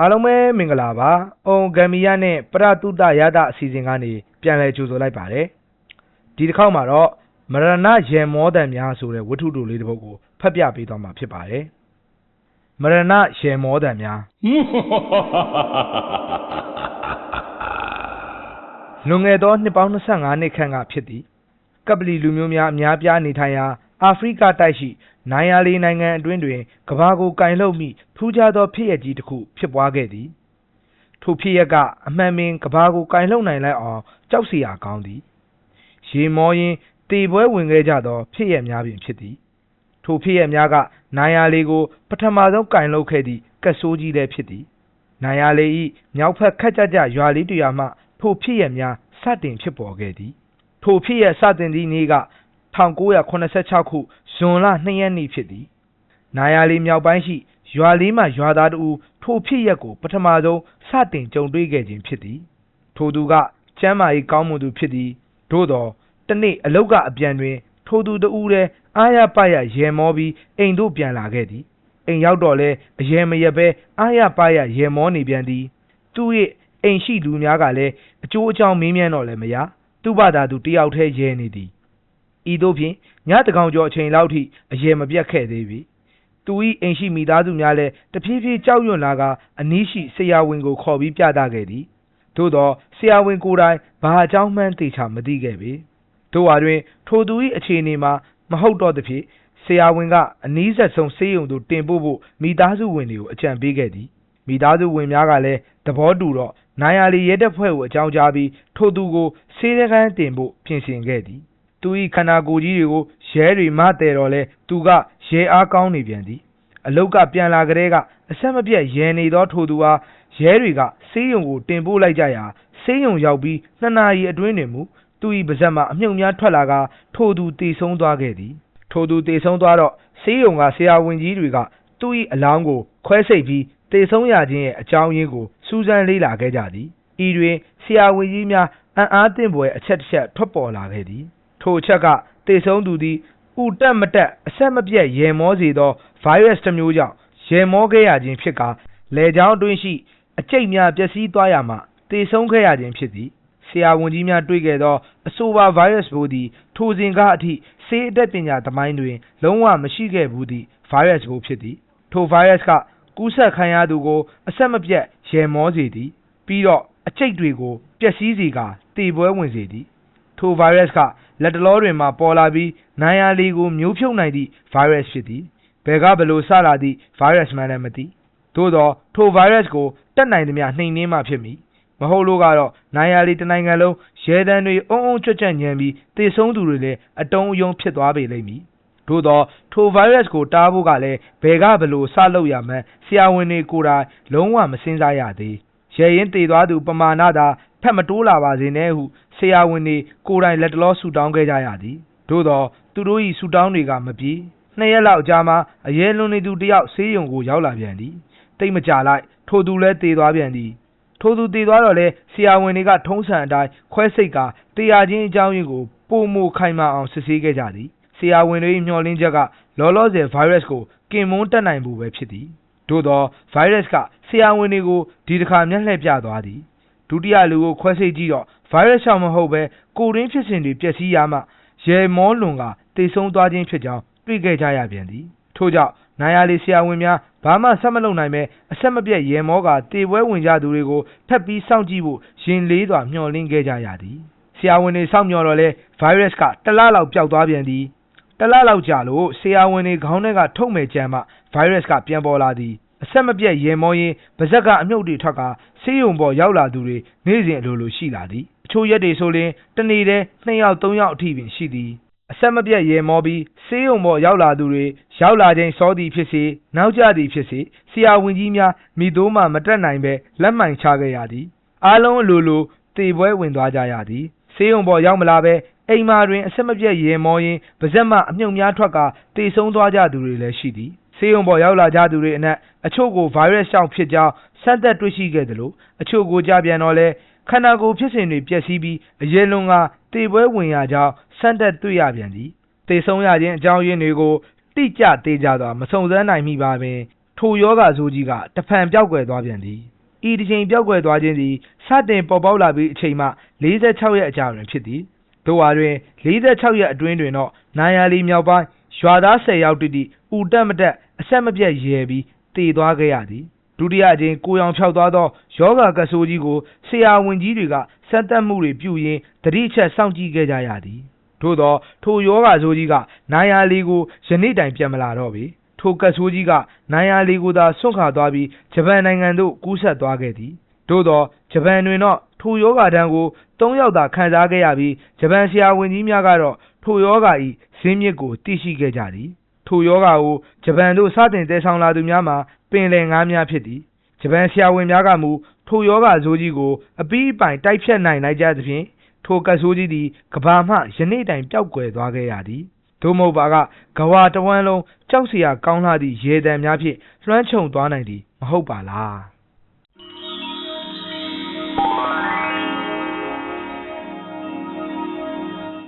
အားလုံးပဲမင်္ဂလာပါ။အုံဂမ်ဘီယာနဲ့ပရတုတရဒအစီအစဉ်ကနေပြန်လည်ကြိုဆိုလိုက်ပါတယ်။ဒီတစ်ခေါက်မှာတော့မရဏရေမောတန်များဆိုတဲ့ဝတ္ထုတိုလေးတစ်ပုဒ်ကိုဖတ်ပြပေးသွားမှာဖြစ်ပါတယ်။မရဏရေမောတန်များလွန်ခဲ့သောနှစ်ပေါင်း25နှစ်ခန့်ကဖြစ်သည်ကပလီလူမျိုးများအများပြားနေထိုင်ရာအာဖရိကတိုက်ရှိနိုင်ယာလီနိုင်ငံအတွင်းတွင်ကဘာကိုကင်လှုပ်မိ ထူးခြားသောဖြစ်ရကြီးတစ်ခုဖြစ်ပွားခဲ့သည်ထိုဖြစ်ရကအမှန်ပင်ကဘာကိုကင်လှုပ်နိုင်လိုက်အောင်ကြောက်စရာကောင်းသည်ရေမောရင်းတေပွဲဝင်ခဲ့ကြသောဖြစ်ရများပင်ဖြစ်သည်ထိုဖြစ်ရများကနိုင်ယာလီကိုပထမဆုံးကင်လှုပ်ခဲ့သည့်ကဆိုးကြီးလည်းဖြစ်သည်နိုင်ယာလီ၏မြောက်ဖက်ခက်ကြကြရွာလေးတရွာမှထိုဖြစ်ရများစတင်ဖြစ်ပေါ်ခဲ့သည်ထိုဖြစ်ရစတင်သည့်နေ့က1986ခုဇွန်လ2ရက်နေ့ဖြစ်သည်နာယာလီမြောက်ပိုင်းရှိ ရွာလေးမှရွာသားတို့ထိုဖြစ်ရက်ကို ပထမဆုံး စတင်ကြုံတွေ့ခဲ့ခြင်းဖြစ်သည် ထိုသူက ကျမ်းမာရေးကောင်းမွန်သူဖြစ်သည် သို့သောတနေ့အလုတ်ကအပြန်တွင် ထိုသူတဦးတည်း အာရပရရေမောပြီး အိမ်သို့ပြန်လာခဲ့သည် အိမ်ရောက်တော့လဲအရေမရပဲအာရပရရေမောနေပြန်သည် သူ့ရဲ့အိမ်ရှိလူများကလည်း အကျိုးအကြောင်းမေးမြန်းတော့လည်းမရ သူ့ဘာသာသူတယောက်တည်းရဲနေသည် ဤသို့ဖြင့်ညတကောင်ကျော်အချိန်လောက်ထိ အရေမပြတ်ခဲ့သေးပြီ သူ၏အိမ်ရှိမိသားစုများလည်းတဖြည်းဖြည်းကြောက်ရွံ့လာကအနီးရှိဆရာဝန်ကိုခေါ်ပြီးပြသခဲ့သည်သို့သောဆရာဝန်ကိုယ်တိုင်ဘာအကြောင်းမှန်းသိချမသိခဲ့ပေတို့ဟာတွင် ထိုသူ၏အခြေအနေမှာမဟုတ်တော့သဖြင့်ဆရာဝန်ကအနီးဆက်ဆုံးဆေးရုံသို့တင်ပို့ဖို့မိသားစုဝင်တွေကိုအကြံပေးခဲ့သည်မိသားစုဝင်များကလည်းသဘောတူတော့နိုင်ယာလီရဲတပ်ဖွဲ့ကိုအကြောင်းကြားပြီးထိုသူကိုဆေးရကန်းတင်ဖို့ပြင်ဆင်ခဲ့သည် သူ၏ခန္ဓာကိုယ်ကြီးတွေကိုရဲတွေမတဲတော့လဲသူကရဲအားကောင်းနေပြန်သည်အလုတ်ကပြန်လာကြတဲ့ကအဆက်မပြတ်ရဲနေသောထိုသူအားရဲတွေကဆေးရုံကိုတင်ပို့လိုက်ကြရာဆေးရုံရောက်ပြီးနှစ်နာရီအတွင်းတွင်မူသူ၏ပါဇက်မှအမြုပ်များထွက်လာကထိုသူတည်ဆုံးသွားခဲ့သည်ထိုသူတည်ဆုံးသွားတော့ဆေးရုံကဆရာဝန်ကြီးတွေကသူ၏အလောင်းကိုခွဲစိတ်ပြီးတည်ဆုံးရခြင်းရဲ့အကြောင်းရင်းကိုစူးစမ်းလေ့လာခဲ့ကြသည်ဤတွင်ဆရာဝန်ကြီးများအံ့အားသင့်ဖွယ်အချက်တစ်ချက်ထွက်ပေါ်လာခဲ့သည် ထိုအချက်ကသေဆုံးသူသည်ဥတက်မတက်အဆက်မပြတ်ရေမောစေသော ဗိုင်းရပ်စ်တစ်မျိုးကြောင့်ရေမောခဲ့ရခြင်းဖြစ်ကာလေကြောင်းအတွင်းရှိအကျိတ်များပျက်စီးသွားရမှသေဆုံးခဲ့ရခြင်းဖြစ်သည်ဆရာဝန်ကြီးများတွေ့ခဲ့သောအဆိုပါဗိုင်းရပ်စ်ပိုးသည်ထိုစဉ်ကအထိဆေးအသက်ပညာသမိုင်းတွင် လုံးဝမရှိခဲ့ဘူးသည့်ဗိုင်းရပ်စ်ပိုးဖြစ်သည်ထိုဗိုင်းရပ်စ်ကကူးစက်ခံရသူကိုအဆက်မပြတ်ရေမောစေသည် ပြီးတော့အကျိတ်တွေကိုပျက်စီးစေကာသေပွဲဝင်စေသည်ထိုဗိုင်းရပ်စ်က လက်တလောတွင်မှပေါ်လာပြီးနိုင်ယာလီကိုမျိုးဖြုတ်နိုင်သည့်ဗိုင်းရပ်စ်ဖြစ်သည်ဘယ်ကဘလို့စလာသည့်ဗိုင်းရပ်စ်မှန်းလည်းမသိသို့သောထိုဗိုင်းရပ်စ်ကိုတက်နိုင်သမျှနှိမ်နင်းမှဖြစ်မည်မဟုတ်လို့ကတော့နိုင်ယာလီတနိုင်ငံလုံးရဲတန်းတွေအုံအုံကြွကြွညံပြီးတေဆုံးသူတွေလည်းအတုံးအယုံဖြစ်သွားပေလိမ့်မည်သို့သောထိုဗိုင်းရပ်စ်ကိုတားဖို့ကလည်းဘယ်ကဘလို့စလုပ်ရမှန်းဆရာဝန်တွေကိုယ်တိုင်လုံးဝမစင်စားရသေးရဲရင်တည်သွားသူပမာဏသာ ဖက်မတိုးလာပါစေနဲ့ဟုဆရာဝန်တွေကိုယ်တိုင်လက်တလောဆူတောင်းခဲ့ကြရသည်သို့သောသူတို့၏ဆူတောင်းတွေကမပြေနှစ်ရက်လောက်ကြာမှအရဲလွန်နေသူတယောက်ဆေးရုံကိုရောက်လာပြန်သည်တိတ်မကြလိုက်ထိုသူလည်းတည်သွားပြန်သည်ထိုသူတည်သွားတော့လဲဆရာဝန်တွေကထုံးစံအတိုင်းခွဲစိတ်ကတရားချင်းအကြောင်းရင်းကိုပုံမခိုင်မာအောင်စစ်ဆေးခဲ့ကြသည်ဆရာဝန်တွေမျှော်လင့်ချက်ကလောလောဆယ်ဗိုင်းရပ်စ်ကိုကင်မွန်းတက်နိုင်ဖို့ပဲဖြစ်သည်သို့သောဗိုင်းရပ်စ်ကဆရာဝန်တွေကိုဒီတစ်ခါမျက်လှည့်ပြသွားသည် ဒုတိယလူကိုခွဲစိတ်ကြည့်တော့ဗိုင်းရပ်စ်ကြောင့်မဟုတ်ဘဲကိုရင်းဖြစ်စဉ်တွေပျက်စီးရမှရေမောလွန်ကတိတ်ဆုံးသွားခြင်းဖြစ်ကြောင်းတွေ့ခဲ့ကြရပြန်သည်ထို့ကြောင့်နိုင်ရလီဆရာဝန်များဘာမှဆက်မလုပ်နိုင်ပဲအဆက်မပြတ်ရေမောကတေပွဲဝင်ကြသူတွေကိုထပ်ပြီးစောင့်ကြည့်ဖို့ရင်လေးစွာမျှော်လင့်ခဲ့ကြရသည်ဆရာဝန်တွေစောင့်မျှော်တော့လဲဗိုင်းရပ်စ်ကတလလောက်ပျောက်သွားပြန်သည်တလလောက်ကြာလို့ဆရာဝန်တွေခေါင်းထဲကထုတ်မယ်ကြမ်းမှဗိုင်းရပ်စ်ကပြန်ပေါ်လာသည် အဆက်မပြတ်ရေမောရင်းပါဇက်ကအမြုပ်တွေထွက်ကဆေးရုံပေါ်ရောက်လာသူတွေနေ့စဉ်အလိုလိုရှိလာသည်အချို့ရက်တွေဆိုရင်တနေ့တည်း2ယောက်3ယောက်အထိပင်ရှိသည်အဆက်မပြတ်ရေမောပြီးဆေးရုံပေါ်ရောက်လာသူတွေရောက်လာခြင်းစောသည်ဖြစ်စေနောက်ကျသည်ဖြစ်စေဆရာဝန်ကြီးများမိတို့မှမတက်နိုင်ပဲလက်မှန်ချခဲ့ရသည်အားလုံးအလိုလိုတေပွဲဝင်သွားကြရသည်ဆေးရုံပေါ်ရောက်မလာပဲအိမ်မာတွင်အဆက်မပြတ်ရေမောရင်းပါဇက်မှအမြုပ်များထွက်ကတေဆုံးသွားကြသူတွေလည်းရှိသည် ဆေးရုံပေါ်ရောက်လာကြသူတွေအနက်အချို့ကိုဗိုင်းရပ်စ်ကြောင့်ဖြစ်ကြောင်းစမ်းသပ်တွေ့ရှိခဲ့သလိုအချို့ကိုကြပြန်တော့လဲခန္ဓာကိုယ်ဖြစ်စဉ်တွေပျက်စီးပြီးအရေလွန်ကတေပွဲဝင်ရကြောင်းစမ်းသပ်တွေ့ရပြန်သည်တေဆုံးရခြင်းအကြောင်းရင်းတွေကိုတိကျသေးကြစွာမစုံစမ်းနိုင်မိပါပင်ထိုယောဂဆိုးကြီးကတဖန်ပျောက်ကွယ်သွားပြန်သည်ဤတစ်ချိန်ပျောက်ကွယ်သွားခြင်းသည်စတင်ပေါ်ပေါက်လာပြီးအချိန်မှ46ရက်အကြာတွင်ဖြစ်သည်တို့ဟာတွင်46ရက်အတွင်းတွင်တော့နိုင်ယာလီမြောက်ပိုင်း ရွာသား10ယောက်တိတိဥတက်မတက်အဆက်မပြတ်ရဲပြီးတည်သွားခဲ့ရသည်ဒုတိယအကြိမ်ကိုရောင်ဖြောက်သွားသောယောဂကဆိုးကြီးကိုဆရာဝန်ကြီးတွေကစမ်းသပ်မှုတွေပြုရင်းတတိချက်စောင့်ကြည့်ခဲ့ကြရသည်သို့သောထိုယောဂဆိုးကြီးကနိုင်ယာလီကိုယနေ့တိုင်ပြန်မလာတော့ပေထိုကဆိုးကြီးကနိုင်ယာလီကိုသာဆွန့်ခါသွားပြီးဂျပန်နိုင်ငံသို့ကူးဆက်သွားခဲ့သည်သို့သောဂျပန်တွင်တော့ထိုယောဂဒဏ်ကို၃ယောက်သာခံစားခဲ့ရပြီးဂျပန်ဆရာဝန်ကြီးများကတော့ ထိုယောဂါ၏ဇင်းမြစ်ကိုသိရှိခဲ့ကြသည်ထိုယောဂါကိုဂျပန်သို့စတင်တည်ဆောင်လာသူများမှာပင်လယ်ငါးများဖြစ်သည်ဂျပန်ဆရာဝန်များကမူထိုယောဂါဇိုးကြီးကိုအပီးအပိုင်တိုက်ဖြတ်နိုင်လိုက်ကြသဖြင့်ထိုကဆိုးကြီးသည်ကဘာမှယနေ့တိုင်ပျောက်ကွယ်သွားခဲ့ရသည်သို့မဟုတ်ပါကကဝါတဝန်းလုံးကြောက်စရာကောင်းလာသည့်ရေတံများဖြင့်လွှမ်းခြုံသွားနိုင်သည်မဟုတ်ပါလား